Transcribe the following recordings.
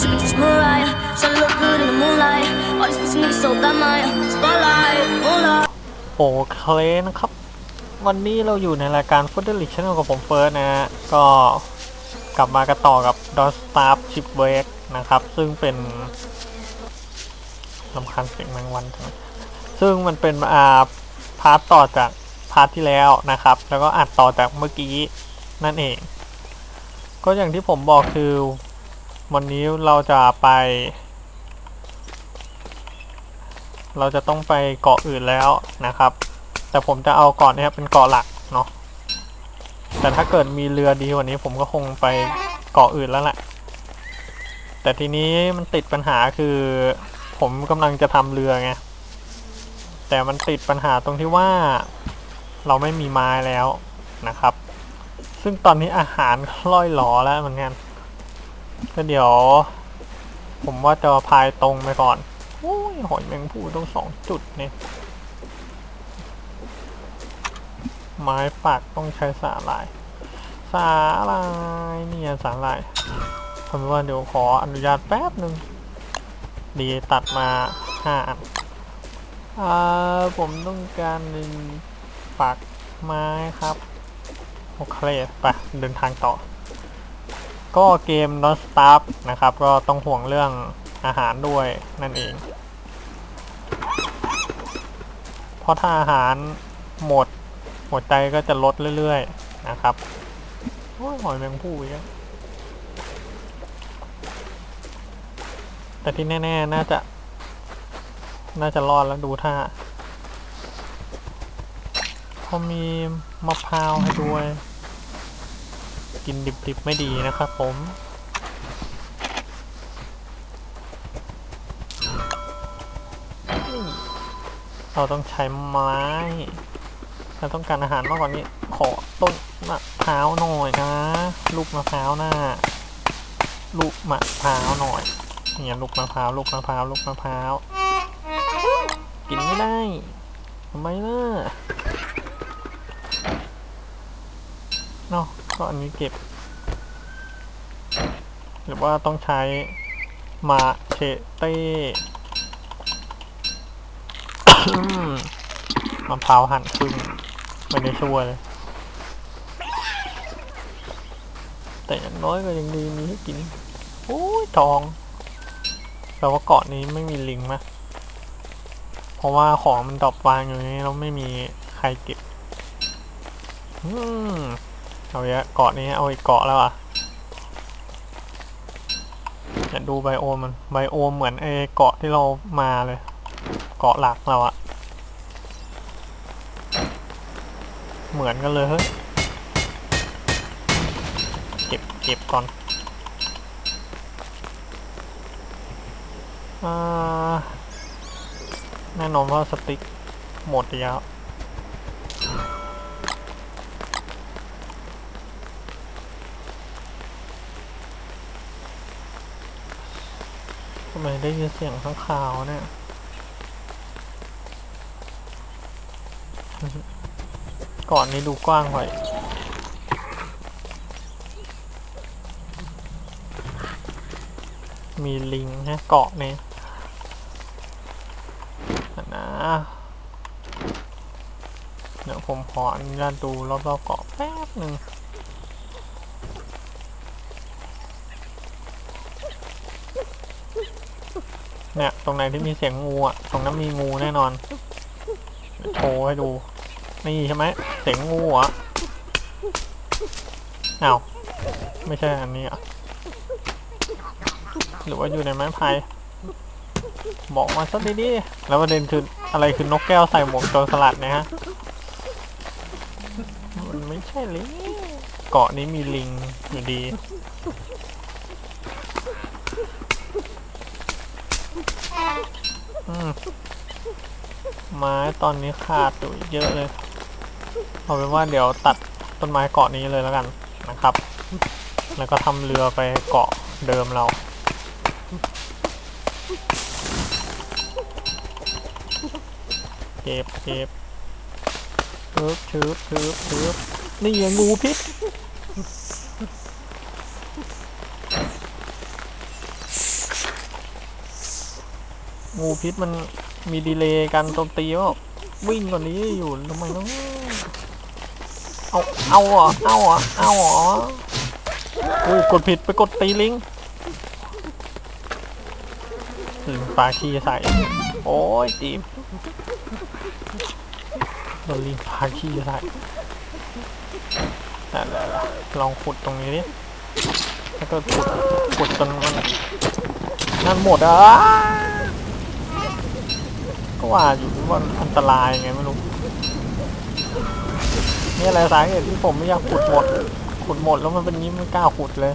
She be just Mariah. She look good in the moonlight. All these pussy niggas so bad, my Spotlight, moonlight. โอเคนะครับ วันนี้เราอยู่ในรายการฟุตเ l อร์ลิชแนลกับผมเฟิร์สนะฮะก็กลับมากันต่อกับ d o t Staff Ship w a k นะครับ ซึ่งเป็นลำคันเสียงแมงวันจังเลยซึ่งมันเป็นอ่าพาร์ทต่อจากพาร์ทที่แล้วนะครับ แล้วก็อัดต่อจากเมื่อกี้นั่นเอง ก็อย่างที่ผมบอกคือ วันนี้เราจะไป เราจะต้องไปเกาะอื่นแล้วนะครับ แต่ผมจะเอาเกาะนี้เป็นเกาะหลักเนาะแต่ถ้าเกิดมีเรือดีกว่านี้ผมก็คงไปเกาะอื่นแล้วแหละ แต่ทีนี้มันติดปัญหาคือ ผมกำลังจะทำเรือไงแต่มันติดปัญหาตรงที่ว่าเราไม่มีไม้แล้วนะครับ ซึ่งตอนนี้อาหารล่อยหลอแล้วเหมือนกัน ก็เดี๋ยว ผมว่าจะพายตรงไปก่อนโอ้ยหอยแมงภู่ต้องสองจุดเนี่ยไม้ปักต้องใช้สาหร่าย สาหร่ายเนี่ยสาหร่าย ผมว่าเดี๋ยวขออนุญาตแป๊บหนึ่งดีตัดมาห้าอันอ่าผมต้องการหนึ่งปักไม้ครับ โอเคไปเดินทางต่อ ก็เกม Non Stop นะครับ ก็ต้องห่วงเรื่องอาหารด้วยนั่นเอง เพราะถ้าอาหารหมดหัวใจก็จะลดเรื่อยๆนะครับโอ้ยหอยแมงผู้อีกแล้วแต่ที่แน่ๆ น่าจะ น่าจะรอดแล้วดูท่าเขามีมะพร้าวให้ด้วย กินดิบๆไม่ดีนะครับผม เราต้องใช้ไม้ เราต้องการอาหารมากกว่านี้ ขอต้นมะพร้าวหน่อยนะ ลูกมะพร้าวหน้า ลูกมะพร้าวหน่อย เนี่ยลูกมะพร้าว ลูกมะพร้าว ลูกมะพร้าว กินไม่ได้ทำไมล่ะเนาะ ก็อันนี้เก็บ หรือว่าต้องใช้มาเชเต้มะพร้าวหั่นครึ่งไม่ได้ช่วยเลย แต่อย่างน้อยก็ยังดีมีให้กินโอ้ยทองแปลว่าเกาะนี้ไม่มีลิงมะเพราะว่าของมันดรอปวางอยู่นี้แล้วไม่มีใครเก็บ อืม เอาเยอะเกาะนี้เอาอีกเกาะแล้วอะอย่าดูไบโอมมันไบโอมเหมือนไอเกาะที่เรามาเลย เกาะหลักเราอะเหมือนกันเลยเฮ้ยเก็บเก็บก่อนอาแน่นอนว่าสติ๊กหมดแล้วำไมได้ยินเสียงข้างคาวเนี่ยก่อนนี้ดูกว้างไปมีลิงฮะเกาะเนี่ยนะเดี๋ยวผมขออนุญาตดูรอบๆเกาะแป๊บหนึ่ง เนี่ยตรงไหนที่มีเสียงงูอะตรงนั้นมีงูแน่นอนโชว์ให้ดู นี่ใช่ไหมเสียงงูอะอ้าวไม่ใช่อันนี้อะหรือว่าอยู่ในไม้พายบอกมาสักดีๆแล้วประเด็นคืออะไรคือนกแก้วใส่หมวกโจรสลัดนี่ยฮะมันไม่ใช่ลิงเกาะนี้มีลิงอยู่ดี อืมไม้ ตอนนี้ขาดอยู่เยอะเลย เอาเป็นว่าเดี๋ยวตัดต้นไม้เกาะนี้เลยแล้วกันนะครับ แล้วก็ทำเรือไปเกาะเดิมเราเก็บเก็บชืบชืบชืบชืบนี่ไงงูพิษงูพิษมันมีดีเลย์การโจมตีว่า วิ่งกว่านี้อยู่ทำไมต้องเอา เอาเหรอเอาเหรอเอาเหรออุ้ยกดผิดไปกดตีลิงลิงปลาขี้ใส่ โอ้ยตีมโดนลิงปลาขี้ใส่นั่นแหละลองขุดตรงนี้ดิแล้วก็ขุดขุดจนมันนั่นหมดอะ ก็ว่าอยู่ว่าอันตรายไงไม่รู้นี่อะไรสาเหตุที่ผมไม่อยากขุดหมด ขุดหมดแล้วมันเป็นยิ้มไม่กล้าขุดเลย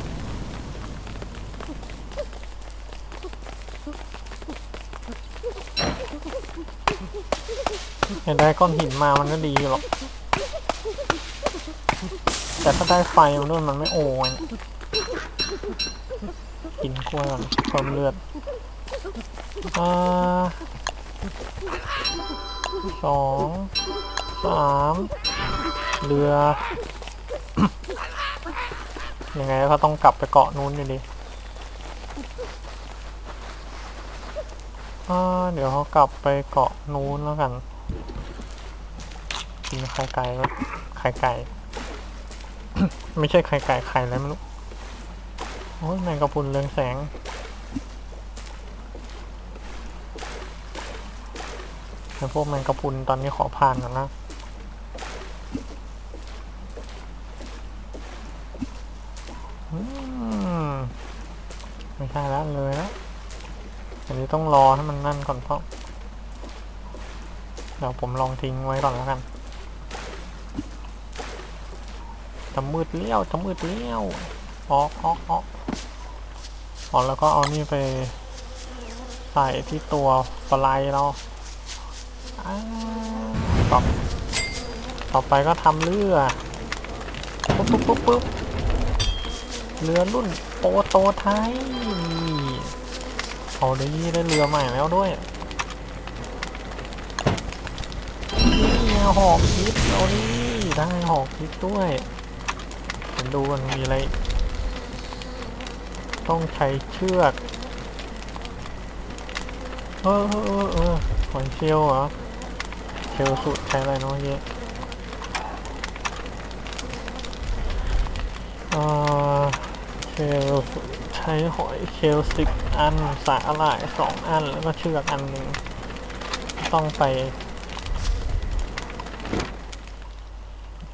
เห็นได้ก้อนหินมามันก็ดีหรอก แต่ถ้าได้ไฟมันด้วยมันไม่โอ้ยกินกล้วยก่อนเพิ่มเลือดอ่า สองสามเรือ ยังไงก็ต้องกลับไปเกาะนู้นอยู่ดีอ่าเดี๋ยวเขากลับไปเกาะนู้นแล้วกันกินไข่ไก่ไหมไข่ไก่ ไม่ใช่ไข่ไก่ไข่อะไรไม่รู้ โอ้ยแมงกะพุนเรืองแสง แต่พวกแมงกะพุนตอนนี้ขอผ่านก่อนนะไม่ใช่แล้วเลยแล้วอันนี้ต้องรอให้มันนั่นก่อนเพราะเดี๋ยวผมลองทิ้งไว้ก่อนแล้วกันจะมืดเลี้ยวจะมืดเลี้ยวออกออกออกออกแล้วก็เอานี่ไปใส่ที่ตัวปลายเรา ต่อต่อไปก็ทำเรือปุ๊บปุ๊บปุ๊บปุ๊บเรือรุ่นโปโตไทยเอาด้ได้เรือใหม่แล้วด้วยนี่หอกพิษเอานี่ได้หอกพิษด้วยเดี๋ยวดูมันมีอะไร ต้องใช้เชือก เออเออเออเออหอยเชลล์เหรอ เชลสุดใช้อะไรเนาะเยอะเออเชลล์สุดใช้หอยเชลสิบอัน สาหร่ายสองอัน แล้วก็เชือกอันหนึ่งต้องไป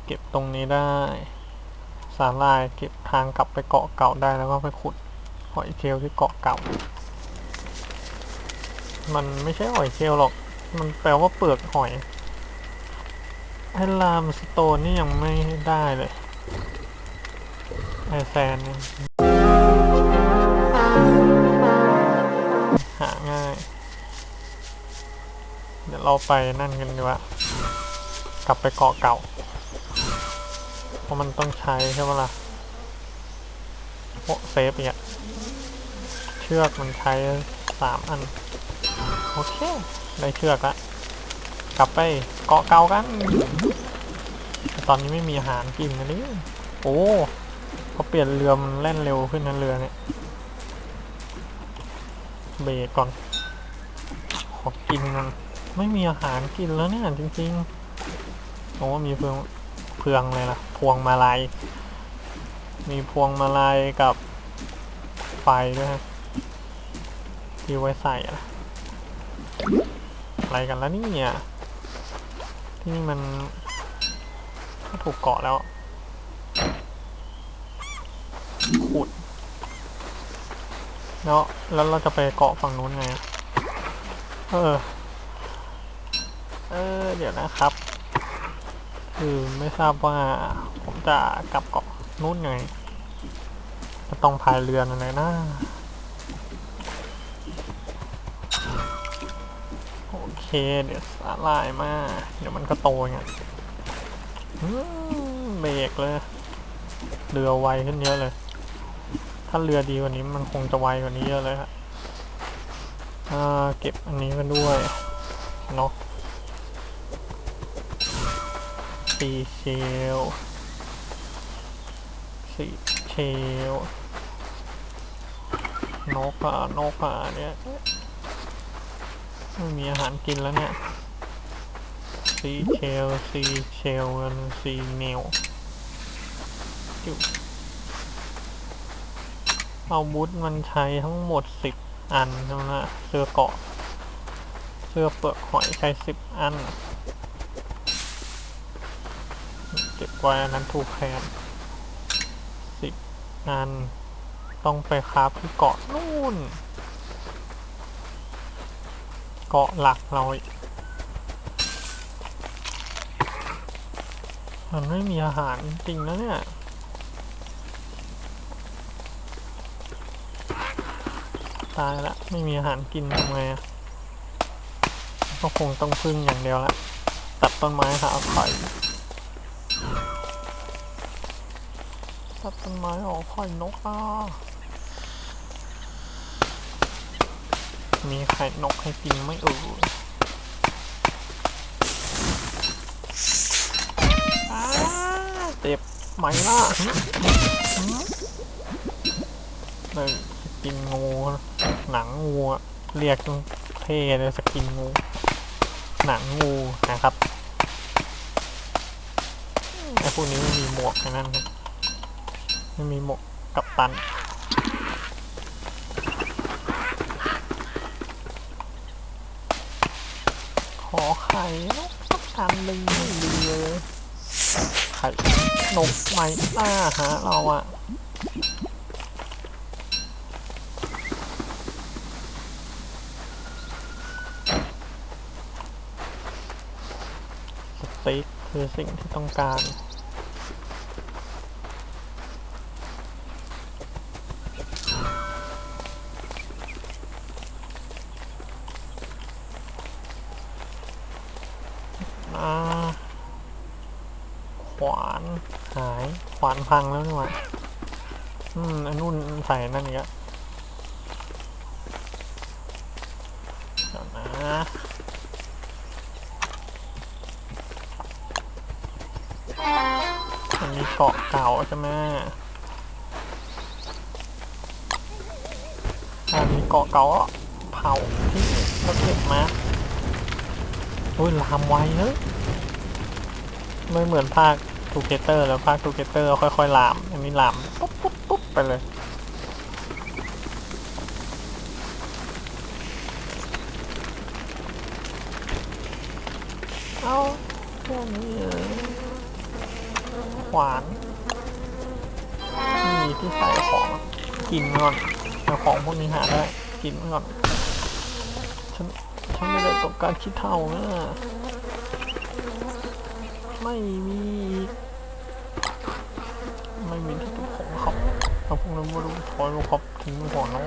เก็บตรงนี้ได้ สาหร่ายเก็บทางกลับไปเกาะเก่าได้แล้วก็ไปขุดหอยเชลที่เกาะเก่า มันไม่ใช่หอยเชลหรอก มันแปลว่าเปลือกหอย ไอลามสโตนนี่ยังไม่ได้เลย ไอแซนหาง่าย เดี๋ยวเราไปนั่นกันดีกว่า กลับไปเกาะเก่า เพราะมันต้องใช้ใช่ไหมล่ะโอ้เซฟอีกอะเชือกมันใช้สามอัน โอเค ได้เชือกละ ลับไปเกาะเกากัน ตอนนี้ไม่มีอาหารกินนะนี่โอ้เขาเปลี่ยนเรือมันแล่นเร็วขึ้นนะเรือเนี่ยเบรกก่อน ขอกินมันไม่มีอาหารกินแล้วเนี่ยจริงๆโอ้มีเพืองเพืองเลยล่ะ พวงมาลัยมีพวงมาลัยกับไฟด้วยฮะที่ไว้ใส่อะอะไรกันแล้วนี่เนี่ย ที่นี่มันถูกเกาะแล้ว ขุด แล้วแล้วเราจะไปเกาะฝั่งนู้นไง เออ เออ เดี๋ยวนะครับ คือไม่ทราบว่าผมจะกลับเกาะนู้นไง จะต้องพายเรืออะไรนะ เคเดี๋ยวสาลายมา เดี๋ยวมันก็โตไงเบรกเลย เรือไวขึ้นเยอะเลย ถ้าเรือดีกว่านี้มันคงจะไวกว่านี้เยอะเลยครับเก็บอันนี้กันด้วยเนาะสีเชลสีเชลนกอะนกอะเนี่ย ไม่มีอาหารกินแล้วเนี่ยซีเชลซีเชลซีเนลจุเอาบูทมันใช้ทั้งหมดสิบอันใช่ไหมล่ะเสื้อเกาะ เสื้อเปลือกหอยใช้สิบอันเก็บไว้อันนั้นถูกแคนสิบอัน ต้องไปคราฟที่เกาะนู่น เกาะหลักเราอีกมันไม่มีอาหารจริงๆนะเนี่ยตายละไม่มีอาหารกินทำไงก็คงต้องพึ่งอย่างเดียวละตัดต้นไม้หาไข่ตัดต้นไม้ออกไข่นกอะ มีไข่นกให้กินไม่เอ่ยอ้าเจ็บไหมล่ะเลยสกินงู หนังงูเรียกเท่เลยสกินงู หนังงูนะครับไอ้พวกนี้ไม่มีหมวกนั้นไม่มีหมวกกับตัน ขอไข่นกสักอันหนึ่งไม่ดีเลยไข่นกไม่ล่าหาเราอะสเต็กคือสิ่งที่ต้องการ ขวานหายขวานพังแล้วนี่หว่าอืมอันนู่นใส่นั่นอีกอะเดี๋ยวนะมันมีเกาะเก่าใช่ไหมอ่ามีเกาะเก่าเผาที่เราเก็บมา อ้ยลามไวเนอะไม่เหมือนภาคทูเกเตอร์แล้วภาคทูเกเตอร์ค่อยๆลาม อันนี้ลามปุ๊บปุ๊บปุ๊บไปเลยเอาแค่นี้เองขวานมีที่ใส่ของกินก่อนเอาของพวกนี้หาได้กินก่อนฉัน ฉันไม่ได้ต้องการคิดเท่านะไม่มีอีกไม่มีที่ตุกของเขาเราพวกนั้นไม่รู้ถอยมาครับทิ้งไปก่อนแล้ว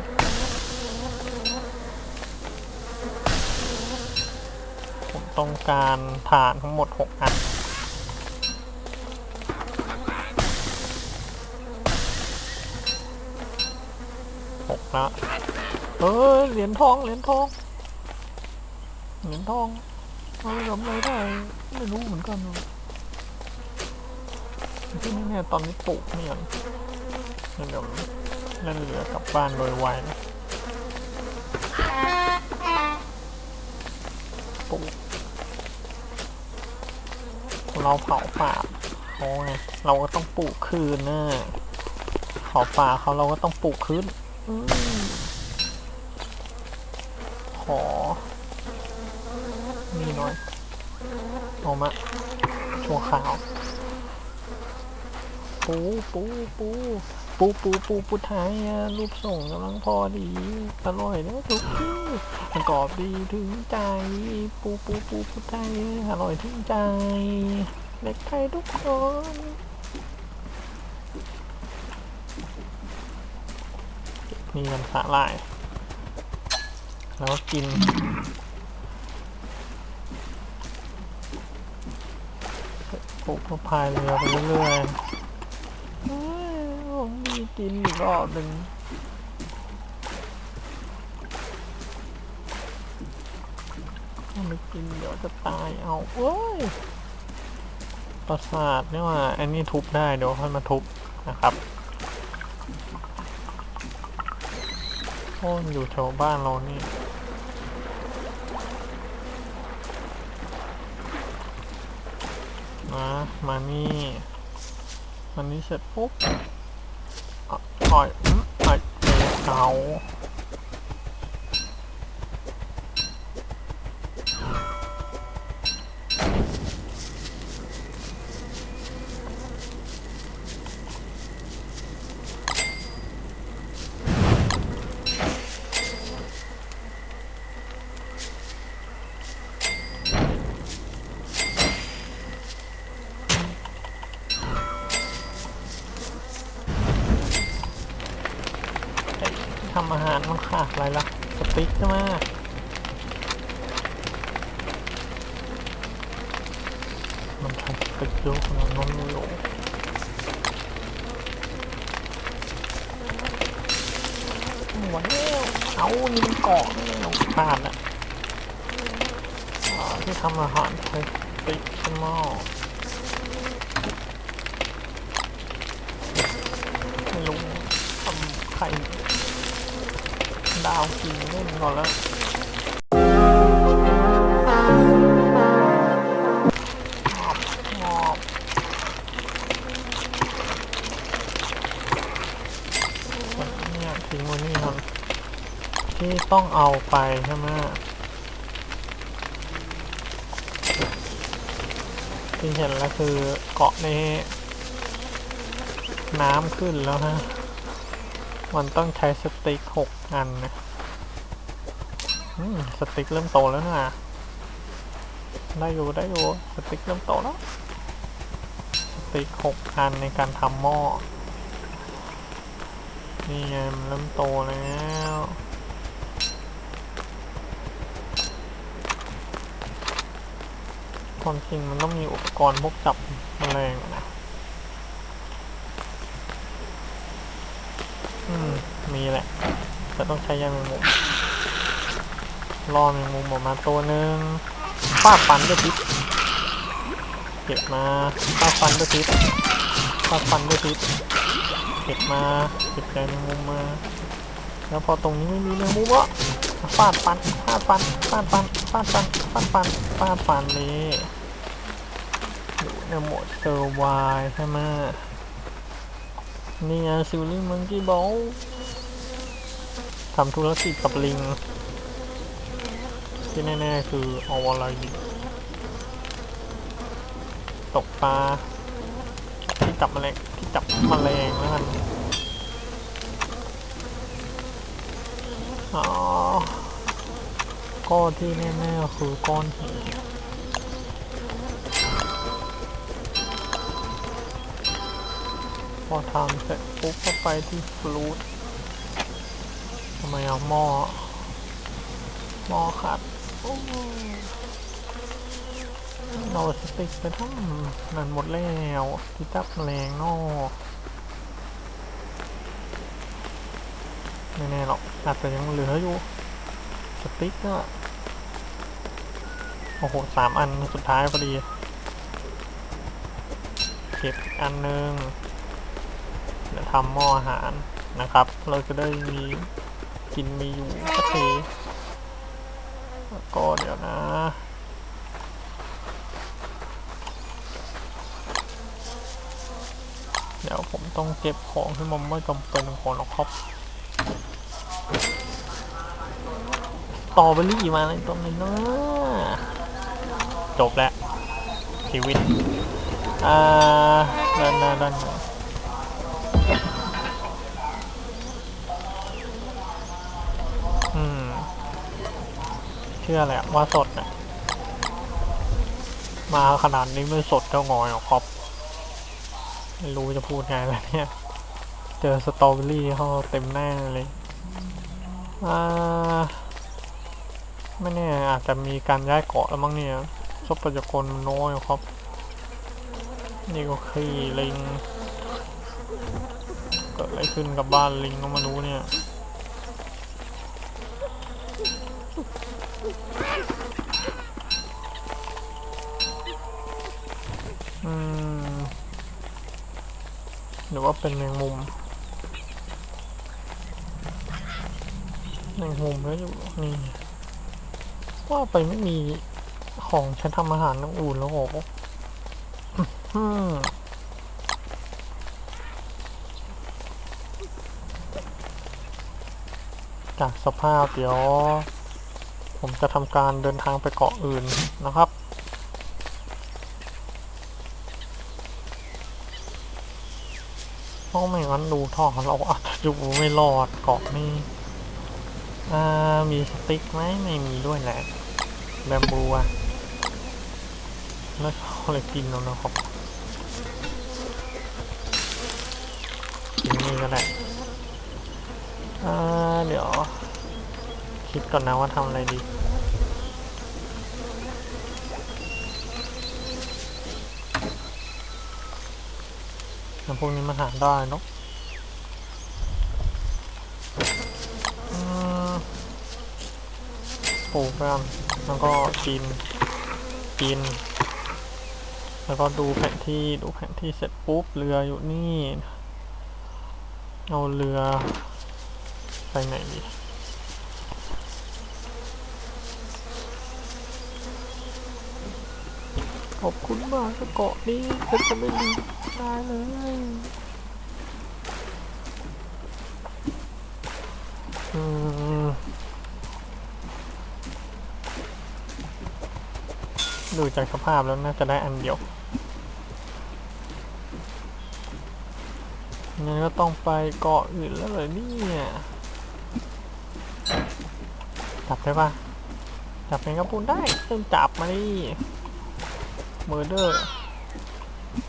ผมต้องการฐานทั้งหมดหกอันหกละเออเหรียญทองเหรียญทอง เหรียญทองเอาไปทำอะไรได้ไม่รู้เหมือนกันที่นี่เนี่ยตอนนี้ปลูกเนี่ยเดี๋ยวเล่นเรือกลับบ้านโดยไวนะปลูกเราเผาป่าเขาไงเราก็ต้องปลูกคืนนะเผาป่าเขาเราก็ต้องปลูกคืนอืมขอนี่ หน่อยเอามาชั่วขาวปูปูปูปูปูปูปูไทยอะรูปส่งกำลังพอดีอร่อยนะทุกที่กรอบดีถึงใจ ปูปูปูปูไทยอร่อยถึงใจเด็กไทยทุกคนนี่มันสาหร่ายแล้วกิน ก็พายเรือไปเรื่อยๆเฮ้ยผมมีกินอีกรอบหนึ่งถ้าไม่กินเดี๋ยวจะตายเอาเว้ยประสาทเนี่ยว่า อันนี้ทุบได้เดี๋ยวค่อยมาทุบนะครับโอ้นอยู่แถวบ้านเรานี่ นะ มานี่มานี่เสร็จปุ๊บอะอ่อยอืมอ่อยเตะเอาเอ้ยทำอา หารมันขาดอะไรล่ะสติ๊กใช่ไหมมันใช้สติ๊กเยอะขนาดนั้นเลยเหรอหมดแล้วเอานี่มันเกาะนี่มันพลาดอะที่ทำอาหารใช้สติ๊กใช่ไหไม่รู้ทำไข่ ดาวกินเล่นอนแล้วงบงบส่วนเนี่ยทิ้งไว้นี่ก่อนที่ต้องเอาไปใช่ไหมที่เห็นแล้วคือเกาะนี้ น้ำขึ้นแล้วฮะ มันต้องใช้สติ๊กหกอันนะสติ๊กเริ่มโตแล้วนะได้อยู่ได้อยู่สติ๊กเริ่มโตแล้ว สติ๊กหกอันในการทำหม้อ นี่ไงมันเริ่มโตแล้วความจริงมันต้องมีอุปกรณ์พวกจับแมลงนะ มีแหละแต่ต้องใช้ยาแมงมุมล่อแมงมุมออกมาตัวหนึ่งฟาดฟันด้วยพิษเก็บมาฟาดฟันด้วยพิษฟาดฟันด้วยพิษเก็บมาเก็บยาแมงมุมมา แล้วพอตรงนี้ไม่มีแมงมุมอะฟาดฟันฟาดฟันฟาดฟันฟาดฟันฟาดฟันฟาดฟันเลยอยู่ในโหมดเซอร์ไวใช่ไหม นี่ไงซิลลิ่มังกี้บอลทำธุรกิจกับลิง ที่แน่ๆคือเอาอะไรตกปลาที่จับแมลงที่จับแมลงแล้วกันอ๋อก็ที่แน่ๆคือก้อนหิน อทำเสร็จปุ๊บก็ไปที่ฟลูดทำไมเอาหม้อหม้อขัดเราสติ๊กไปทั้งนั่นหมดแล้วที่จับแมลงนอกไม่แน่หรอกอาจจะยังเหลืออยู่สติ๊กอะโอ้โหสามอันสุดท้ายพอดี เก็บอันหนึ่ง ทำหม้ออาหารนะครับ เราจะได้มีกินมีอยู่สักทีแล้วก็เดี๋ยวนะเดี๋ยวผมต้องเก็บของที่มันไม่จำเป็นก่อนหรอกครับ ต่อไปรี่มาในตรงนี้นะจบแล้วชีวิต อ่าด้านหน้าด้านหน้า เชื่อแหละว่าสดน่ะมาขนาดนี้ไม่สดก็งอยหรอกครับไม่รู้จะพูดไงแล้วเนี่ย เจอสตรอเบอรี่เขาเต็มหน้าเลยอ่าไม่แน่อาจจะมีการย้ายเกาะแล้วมั้งเนี่ยทรัพยากรนน้อยครับ นี่ก็คือลิงเกิดอะไรขึ้นกับบ้านลิงก็ไม่รู้เนี่ย อืมหรือว่าเป็นแมงมุมแมงมุมแล้วอยู่นี่ว่าไปไม่มีของใช้ทำอาหารน้ำอุ่นแล้วโอ้อืมจากสภาพเดี๋ยว ผมจะทำการเดินทางไปเกาะอื่นนะครับ เพ ราะไม่งั้นดูท่อเราอาจจะอยู่ไม่รอดเกาะนี่มีสติ๊กไหมไม่มีด้วยแหละแบมบูอะแล้วเขาเลยกินแล้วนะครับกินนี่ก็ได้อ่าเดี๋ยว คิดก่อนนะว่าทำอะไรดี แล้วพวกนี้มันหาได้เนอะอืมปลูกกันแล้วก็กินกิน แล้วก็ดูแผนที่ดูแผนที่เสร็จปุ๊บเรืออยู่นี่ เอาเรือ ไปไหนดีขอบคุณมากเกาะนี้ฉันจะไม่ลืม ได้เลยอืมดูจากสภาพแล้วน่าจะได้อันเดียวงั้นก็ต้องไปเกาะอื่นแล้วเลยเนี่ยจับได้ปะจับเป็นกระปุนได้เริ่มจับมาดิเมอร์เดอร์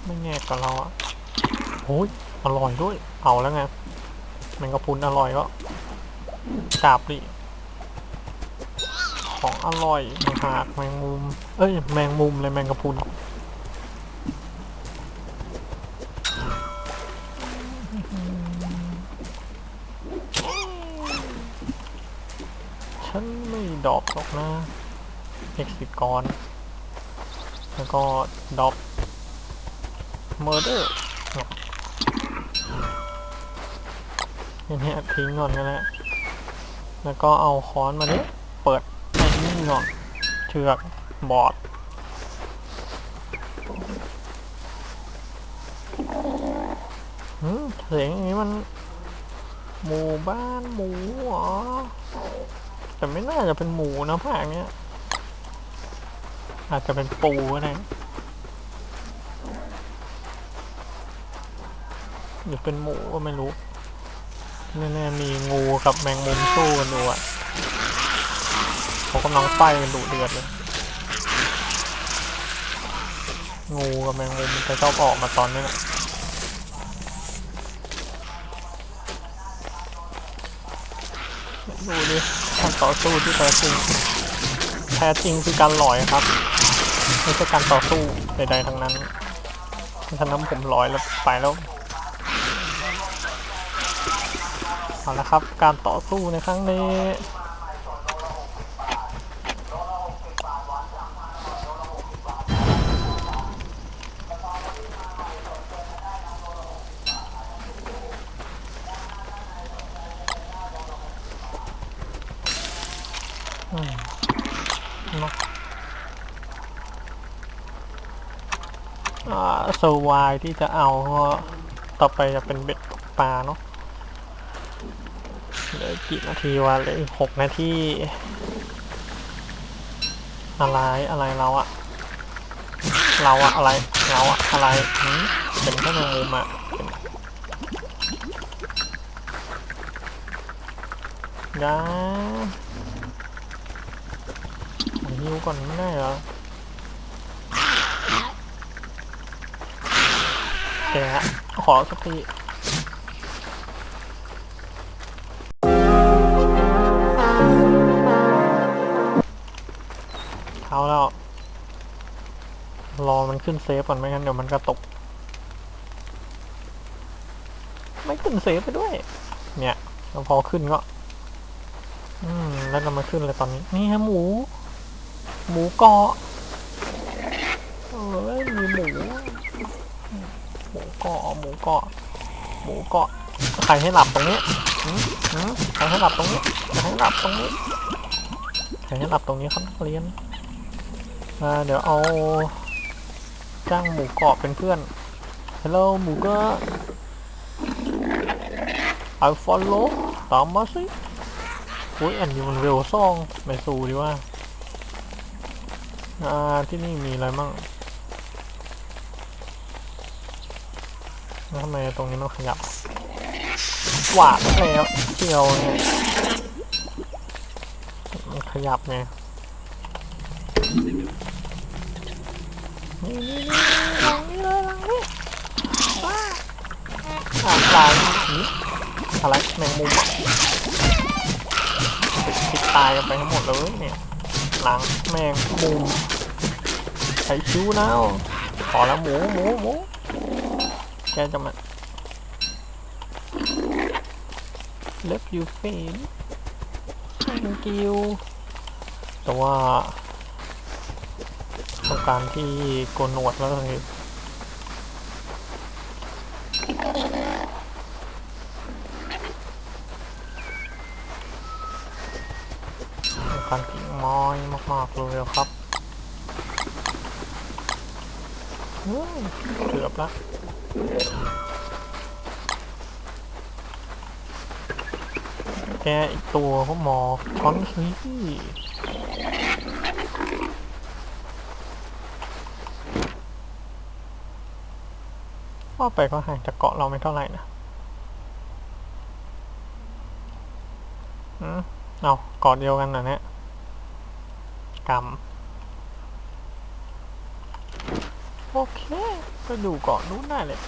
ไม่แง่กับเราอะโอ้ยอร่อยด้วย เอาแล้วไงแมงกะพรุนอร่อยก็จับดิของอร่อยมหากแมงมุม เอ้ย แมงมุมเลยแมงกะพรุนฉันไม่ดรอกหรอกนะเอ็กซิกร แล้วก็ดรอป เมอร์เดอร์อย่างนี้ทิ้งก่อนกันแหละแล้วก็เอาค้อนมาดิเปิดไอ้นี่ก่อนเชือกบอร์ดเสียงอย่างนี้มัน หมู่บ้านหมูเหรอ แต่ไม่น่าจะเป็นหมูนะภาคเนี้ย อาจจะเป็นปูก็ได้ หรือเป็นหมูก็ไม่รู้แน่ๆมีงูกับแมงมุมสู้กันดูอะเขากำลังไฟกันดุเดือดเลย งูกับแมงมุมจะชอบออกมาตอนนี้แหละดูดิการต่อสู้ที่แท้จริงแท้จริงคือการหลอยครับ ไม่ใช่การต่อสู้ใดๆทั้งนั้นฉะนั้นผมลอยแล้วไปแล้ว เอาละครับ การต่อสู้ในครั้งนี้เนาะอ่าเซไวที่จะเอาก็ต่อไปจะเป็นเบ็ดตกปลาเนาะ ลือกี่นาทีวะเหลืออีกหกนาที อะไรอะไรเราอะเราอะอะไรเราอะอะไรเป็นแค่แมงมุมอะเป็นยาขอฮิวก่อนไม่ได้เหรอแกะขอสักที มันขึ้นเซฟก่อนไม่งั้นเดี๋ยวมันกระตก ไม่ขึ้นเซฟไปด้วย เนี่ยแล้วพอขึ้นก็ อืม แล้วก็มาขึ้นเลยตอนนี้ นี่ฮะหมู หมูเกาะเออมีหมู หมูเกาะหมูเกาะหมูเกาะใครให้หลับตรงนี้ใครให้หลับตรงนี้ใครให้หลับตรงนี้ใครให้หลับตรงนี้ครับเรียนอ่าเดี๋ยวเอา จ้างหมูเกาะเป็นเพื่อนฮัลโหลหมูกาะ I follow ตามมาสิโอ้ยอันนี้มันเร็วซองไม่สู้ดีว่า อ่า ที่นี่มีอะไรมั่งแล้วทำไมตรงนี้มันขยับหวาดแล้วเชียวไงมันขยับไง นี่นี่หลังนี้เลยหลังนี้ว้าอะลายผีอะไรแมงมุมติดตายกันไปทั้งหมดเลยเนี่ยหลังแมงมุมใส่คิ้วนะขอแล้วหมูหมูหมูแกจะมา Love you fan thank you แต่ว่า ต้องการที่โกนหนวดแล้วเลยต้การกิ่งไม้มากๆเลยครับเกือบละแกอีกตัวเขาหมอคอนาไปก็ห่างจากเกาะเราไม่เท่าไหร่นะอืมเอาเกาะเดียวกันนะเนี่ยกำโอเค ก็ดูเกาะนู้นได้เลย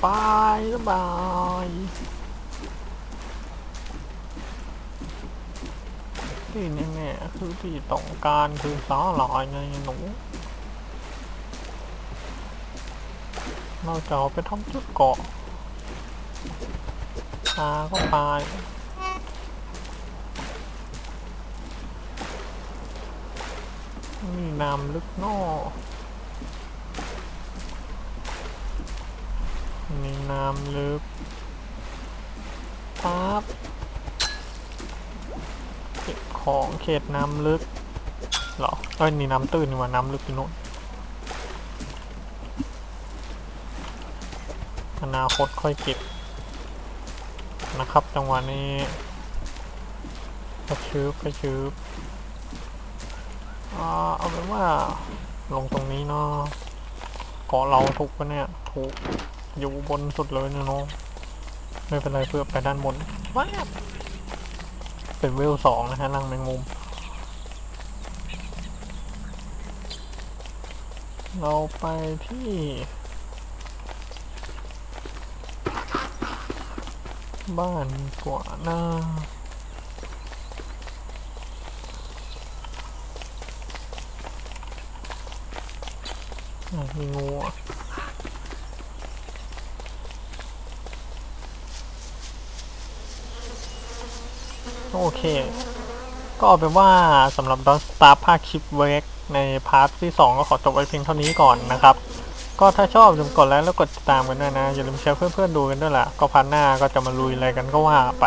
ไปสบายที่แน่ๆคือที่ต้องการคือสาหร่ายไงหนู เราจะเอาไปทำจุดเกาะตาก็ตายนี่น้ำลึกนอนี่น้ำลึกปั๊บเก็บของเขตน้ำลึกเหรอเอ้ยนี่น้ำตื้นนี่ว่าน้ำลึกที่โน่น นาคตค่อยเก็บนะครับ จังหวะนี้กระชืบกระชืบอ่าเอาเป็นว่าลงตรงนี้เนาะเกาะเราถูกปะเนี่ย ถูกอยู่บนสุดเลยเนาะไม่เป็นไรเพื่อไปด้านบนว้าเป็นเวลสองนะฮะรังแมงมุม เราไปที่ บ้านกว่านะอะมีงูอะโอเค ก็เอาเป็นว่าสำหรับดอสตาร์ภาคคลิปเวกในพาร์ทที่ 2 ก็ขอจบไว้เพียงเท่านี้ก่อนนะครับ ก็ถ้าชอบอย่าลืมกดไลค์แล้วกดติดตามกันด้วยนะ อย่าลืมแชร์เพื่อนๆดูกันด้วยล่ะ ก็พันหน้าก็จะมาลุยอะไรกันก็ว่าไป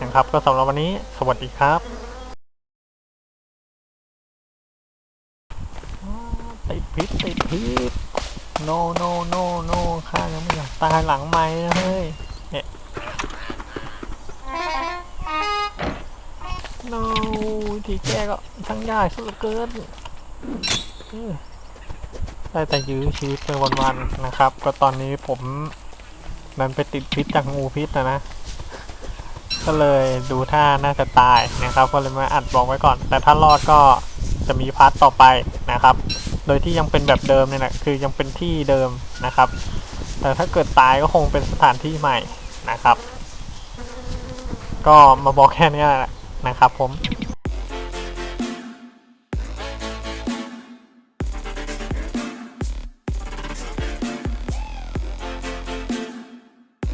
นะครับ ก็สำหรับวันนี้สวัสดีครับติดพิษติดพิษ no no no no ข้ายังไม่อยากตายหลังไม้นะเฮ้ย no วิธีแก้ก็ทั้งยากสุดเกินอ ได้แต่ยื้อชีวิตไปวันๆนะครับ ก็ตอนนี้ผมนั้นไปติดพิษจากงูพิษนะนะก็เลยดูท่าน่าจะตายนะครับ ก็เลยมาอัดบอกไว้ก่อน แต่ถ้ารอดก็จะมีพาร์ทต่อไปนะครับ โดยที่ยังเป็นแบบเดิมเนี่ยแหละคือยังเป็นที่เดิมนะครับ แต่ถ้าเกิดตายก็คงเป็นสถานที่ใหม่นะครับ ก็มาบอกแค่นี้แหละนะครับผม